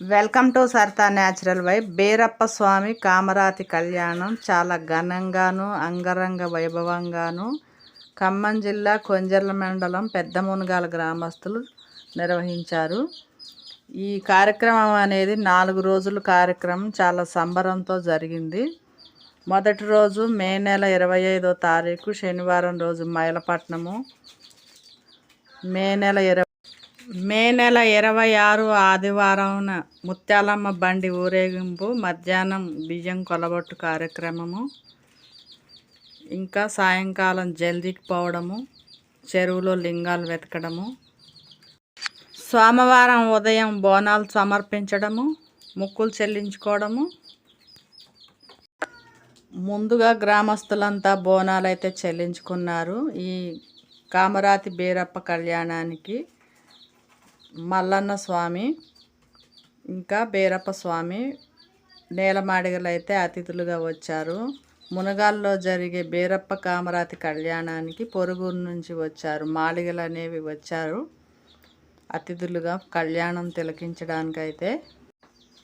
Welcome to Saritha natural vibe. Berappa Swamy Kamarathi కళ్యాణం చాలా ఘనంగాను అంగరంగ వైభవంగాను. ఖమ్మం జిల్లా కొంజర్ల మండలం పెద్ద మునగాల గ్రామస్తులు నిర్వహించారు. ఈ కార్యక్రమం అనేది నాలుగు రోజుల కార్యక్రమం చాలా సంబరంతో జరిగింది. మొదటి రోజు మే నెల ఇరవై ఐదో తారీఖు శనివారం రోజు మైలపట్నము. మే నెల ఇరవై మే నెల ఇరవై ఆరు ఆదివారం ముత్యాలమ్మ బండి ఊరేగింపు మధ్యాహ్నం బియ్యం కొలబొట్టు కార్యక్రమము ఇంకా సాయంకాలం జల్దీకి పోవడము చెరువులో లింగాలు వెతకడము సోమవారం ఉదయం బోనాలు సమర్పించడము ముక్కులు చెల్లించుకోవడము. ముందుగా గ్రామస్తులంతా బోనాలు అయితే చెల్లించుకున్నారు. ఈ కామరాతి బీరప్ప కళ్యాణానికి మల్లన్న స్వామి ఇంకా బీరప్ప స్వామి నేలమాడిగలు అయితే అతిథులుగా వచ్చారు. మునగాల్లో జరిగే బీరప్ప కామరాతి కళ్యాణానికి పొరుగురు నుంచి వచ్చారు. మాళిగలు అనేవి వచ్చారు. అతిథులుగా కళ్యాణం తిలకించడానికైతే.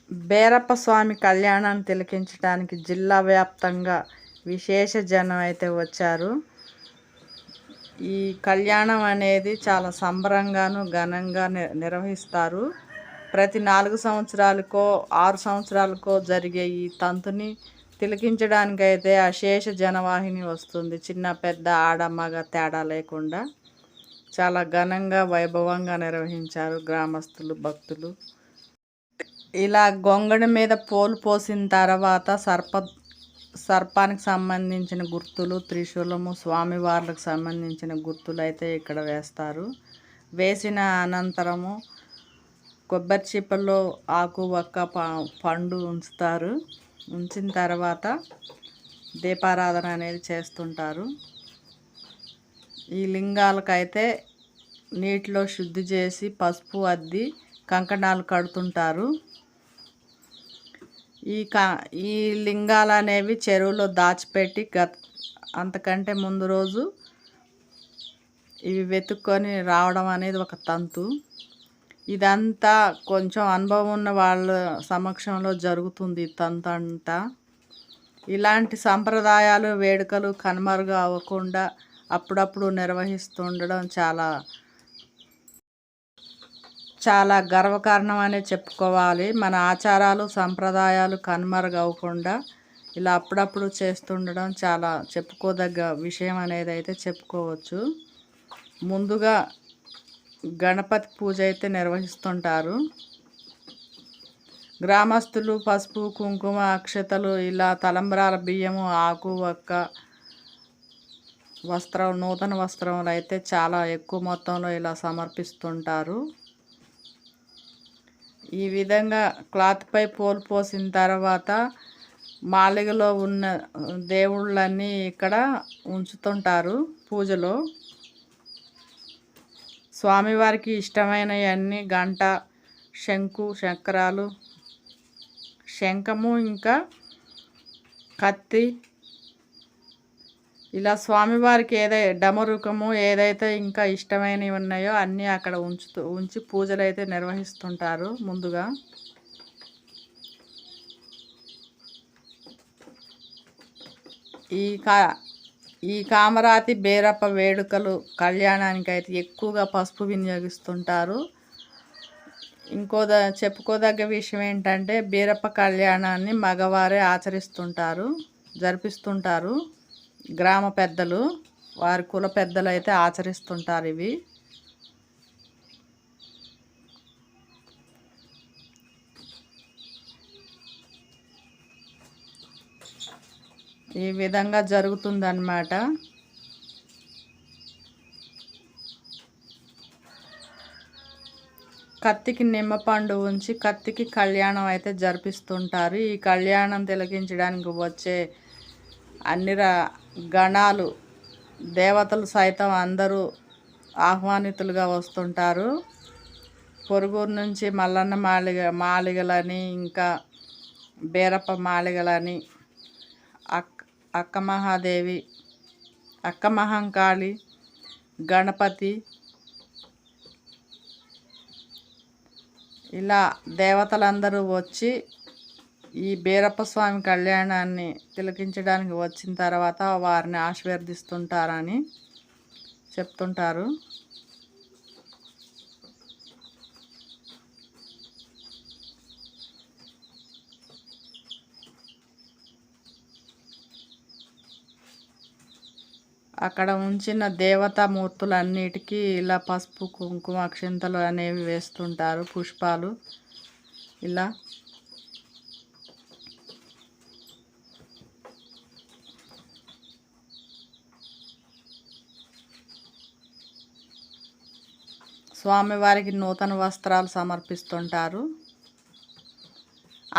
బీరప్ప స్వామి కళ్యాణాన్ని తిలకించడానికి జిల్లా వ్యాప్తంగా విశేష జనం అయితే వచ్చారు. ఈ కళ్యాణం అనేది చాలా సంబరంగాను ఘనంగా నిర్వహిస్తారు. ప్రతి నాలుగు సంవత్సరాలకో ఆరు సంవత్సరాలకో జరిగే ఈ తంతుని తిలకించడానికైతే అశేష జనవాహిని వస్తుంది. చిన్న పెద్ద ఆడ మగ తేడా లేకుండా చాలా ఘనంగా వైభవంగా నిర్వహించారు గ్రామస్తులు భక్తులు. ఇలా గొంగడి మీద పోలు పోసిన తర్వాత సర్ప సర్పానికి సంబంధించిన గుర్తులు త్రిశూలము స్వామివార్లకు సంబంధించిన గుర్తులు అయితే ఇక్కడ వేస్తారు. వేసిన అనంతరము కొబ్బరి చిప్పల్లో ఆకు ఒక్క పండు ఉంచుతారు. ఉంచిన తర్వాత దీపారాధన అనేది చేస్తుంటారు. ఈ లింగాలకైతే నీటిలో శుద్ధి చేసి పసుపు అద్ది కంకణాలు కడుతుంటారు. ఈ కా ఈ లింగాలు అనేవి చెరువులో దాచిపెట్టి గత అంతకంటే ముందు రోజు ఇవి వెతుక్కొని రావడం అనేది ఒక తంతు. ఇదంతా కొంచెం అనుభవం ఉన్న వాళ్ళ సమక్షంలో జరుగుతుంది తంతు అంతా ఇలాంటి సంప్రదాయాలు వేడుకలు కనుమరుగు అవ్వకుండా అప్పుడప్పుడు నిర్వహిస్తుండడం చాలా చాలా గర్వకారణం అనే చెప్పుకోవాలి. మన ఆచారాలు సంప్రదాయాలు కనుమరుగవ్వకుండా ఇలా అప్పుడప్పుడు చేస్తుండడం చాలా చెప్పుకోదగ్గ విషయం అనేది అయితే చెప్పుకోవచ్చు. ముందుగా గణపతి పూజ అయితే నిర్వహిస్తుంటారు. గ్రామస్తులు పసుపు కుంకుమ అక్షతలు ఇలా తలంబ్రాల బియ్యము ఆకు ఒక్క వస్త్రం నూతన వస్త్రములు అయితే చాలా ఎక్కువ మొత్తంలో ఇలా సమర్పిస్తుంటారు. ఈ విధంగా క్లాత్పై పోలు పోసిన తర్వాత మాలిగలో ఉన్న దేవుళ్ళన్నీ ఇక్కడ ఉంచుతుంటారు పూజలో. స్వామివారికి ఇష్టమైనవన్నీ గంట శంకు చక్రాలు శంఖము ఇంకా కత్తి ఇలా స్వామివారికి ఏదై డమరుకము ఏదైతే ఇంకా ఇష్టమైనవి ఉన్నాయో అన్నీ అక్కడ ఉంచుతూ ఉంచి పూజలు అయితే నిర్వహిస్తుంటారు ముందుగా. ఈ కా ఈ కామరాతి బేరప్ప వేడుకలు కళ్యాణానికి అయితే ఎక్కువగా పసుపు వినియోగిస్తుంటారు. ఇంకో చెప్పుకోదగ్గ విషయం ఏంటంటే బీరప్ప కళ్యాణాన్ని మగవారే ఆచరిస్తుంటారు జరిపిస్తుంటారు. గ్రామ పెద్దలు వారి కుల పెద్దలు అయితే ఆచరిస్తుంటారు ఇవి. ఈ విధంగా జరుగుతుందన్నమాట. కత్తికి నిమ్మపండు ఉంచి కత్తికి కళ్యాణం అయితే జరిపిస్తుంటారు. ఈ కళ్యాణం తిలకించడానికి వచ్చే అన్ని గణాలు. దేవతలు సైతం అందరూ ఆహ్వానితులుగా వస్తుంటారు. పొరుగురు నుంచి మల్లన్న మాలిగ మాలిగలని ఇంకా బీరప్ప మాలిగలని అక్క అక్క మహాదేవి అక్క మహంకాళి గణపతి ఇలా దేవతలందరూ వచ్చి ఈ బీరప్ప స్వామి కళ్యాణాన్ని తిలకించడానికి వచ్చిన తర్వాత వారిని ఆశీర్వదిస్తుంటారని చెప్తుంటారు. అక్కడ ఉంచిన దేవతా మూర్తులన్నిటికీ ఇలా పసుపు కుంకుమ అక్షింతలు అనేవి వేస్తుంటారు పుష్పాలు. ఇలా స్వామివారికి నూతన వస్త్రాలు సమర్పిస్తుంటారు.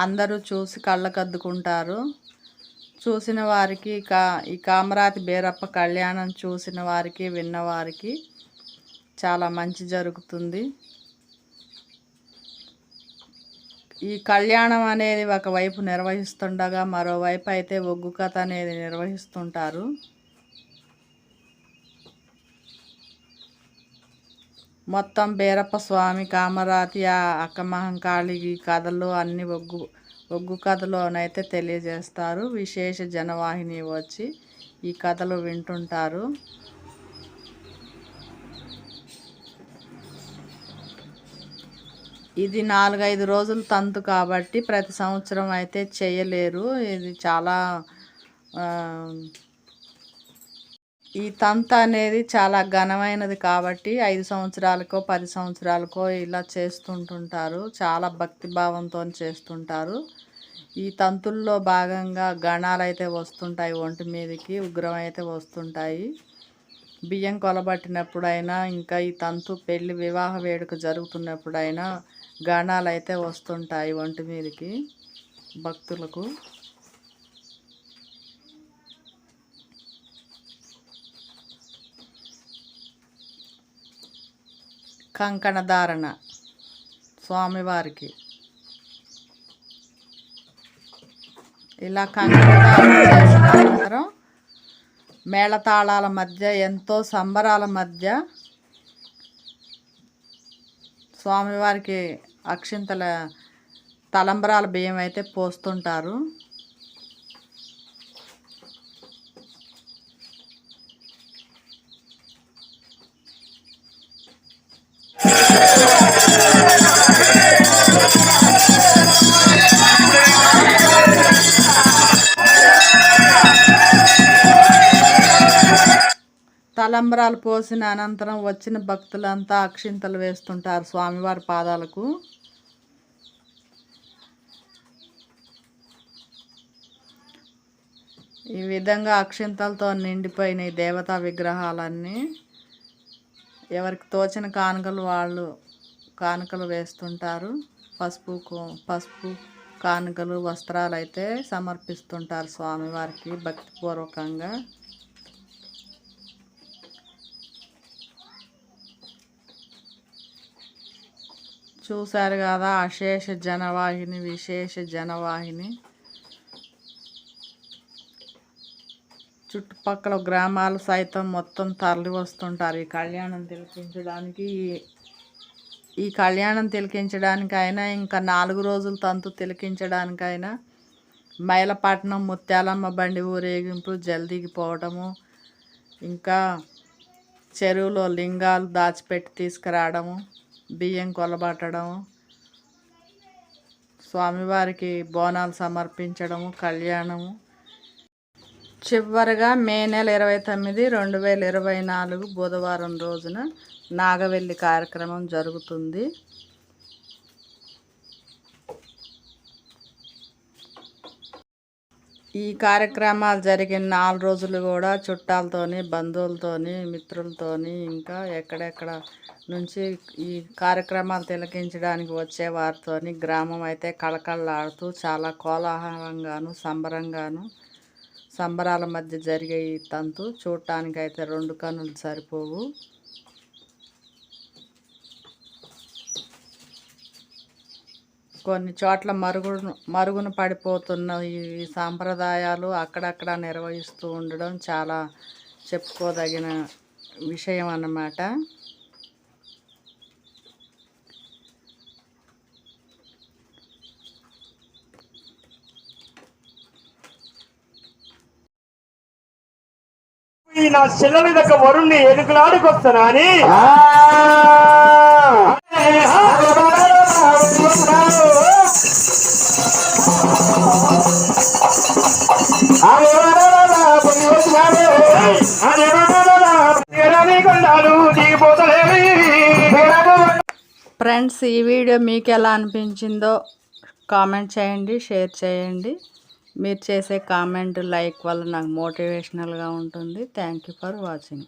అందరూ చూసి కళ్ళకద్దుకుంటారు చూసిన వారికి కా ఈ కామరాతి బేరప్ప కళ్యాణం చూసిన వారికి విన్నవారికి చాలా మంచి జరుగుతుంది. ఈ కళ్యాణం అనేది ఒకవైపు నిర్వహిస్తుండగా మరోవైపు అయితే ఒగ్గు కథ అనేది నిర్వహిస్తుంటారు. మొత్తం బీరప్ప స్వామి కామరాతి అక్కమహంకాళి ఈ కథలు అన్ని ఒగ్గు ఒగ్గు కథలోనైతే తెలియజేస్తారు. విశేష జనవాహిని వచ్చి ఈ కథలు వింటుంటారు. ఇది నాలుగైదు రోజులు తంతు కాబట్టి ప్రతి సంవత్సరం అయితే చేయలేరు. ఇది చాలా ఈ తంత అనేది చాలా ఘనమైనది కాబట్టి ఐదు సంవత్సరాలకో పది సంవత్సరాలకో ఇలా చేస్తుంటుంటారు. చాలా భక్తి భావంతో చేస్తుంటారు. ఈ తంతుల్లో భాగంగా గణాలు అయితే వస్తుంటాయి ఒంటి మీదకి ఉగ్రం అయితే వస్తుంటాయి. బియ్యం కొలబట్టినప్పుడైనా ఇంకా ఈ తంతు పెళ్ళి వివాహ వేడుక జరుగుతున్నప్పుడైనా గణాలు అయితే వస్తుంటాయి ఒంటి మీదకి భక్తులకు. కంకణధారణ స్వామివారికి. ఇలా కంకణ చేసిన అనంతరం మేళతాళాల మధ్య ఎంతో సంబరాల మధ్య స్వామివారికి అక్షింతల తలంబరాల బియ్యం అయితే పోస్తుంటారు. తలంబరాలు పోసిన అనంతరం వచ్చిన భక్తులంతా అక్షింతలు వేస్తుంటారు స్వామివారి పాదాలకు. ఈ విధంగా అక్షింతలతో నిండిపోయిన దేవతా విగ్రహాలన్నీ. ఎవరికి తోచిన కానుకలు వాళ్ళు కానుకలు వేస్తుంటారు. పసుపు పసుపు కానుకలు వస్త్రాలు అయితే సమర్పిస్తుంటారు స్వామివారికి భక్తిపూర్వకంగా. చూశారు కదా అశేష జనవాహిని విశేష జనవాహిని. చుట్టుపక్కల గ్రామాలు సైతం మొత్తం తరలి వస్తుంటారు. ఈ కళ్యాణం తిలకించడానికి ఈ కళ్యాణం తిలకించడానికైనా ఇంకా నాలుగు రోజులు తంతు తిలకించడానికైనా మైలపట్నం ముత్యాలమ్మ బండి ఊరేగింపు జల్దీకి పోవడము ఇంకా చెరువులో లింగాలు దాచిపెట్టి తీసుకురావడము బియ్యం కొలబట్టడం స్వామివారికి బోనాలు సమర్పించడము కళ్యాణము చివరిగా మే నెల ఇరవై తొమ్మిది రెండు వేల ఇరవై నాలుగు బుధవారం రోజున నాగవెల్లి కార్యక్రమం జరుగుతుంది. ఈ కార్యక్రమాలు జరిగిన నాలుగు రోజులు కూడా చుట్టాలతోని బంధువులతోని మిత్రులతోని ఇంకా ఎక్కడెక్కడ నుంచి ఈ కార్యక్రమాలు తిలకించడానికి వచ్చే వారితోని గ్రామం అయితే కళకళలాడుతూ చాలా కోలాహలంగాను సంబరంగాను సంబరాల మధ్య జరిగే ఈ తంతు చూడటానికి అయితే రెండు కన్నులు సరిపోవు. కొన్ని చోట్ల మరుగున మరుగున పడిపోతున్న ఈ సాంప్రదాయాలు అక్కడక్కడ నిర్వహిస్తూ ఉండడం చాలా చెప్పుకోదగిన విషయం అన్నమాట. నా చెల్లెల దగ్గర వరుణ్ణి ఎదుగులాడుకొస్తానా అని? ఫ్రెండ్స్ ఈ వీడియో మీకు ఎలా అనిపించిందో కామెంట్ చేయండి షేర్ చేయండి. మీరు చేసే కామెంట్ లైక్ వల్ల నాకు మోటివేషనల్గా ఉంటుంది. Thank you for watching.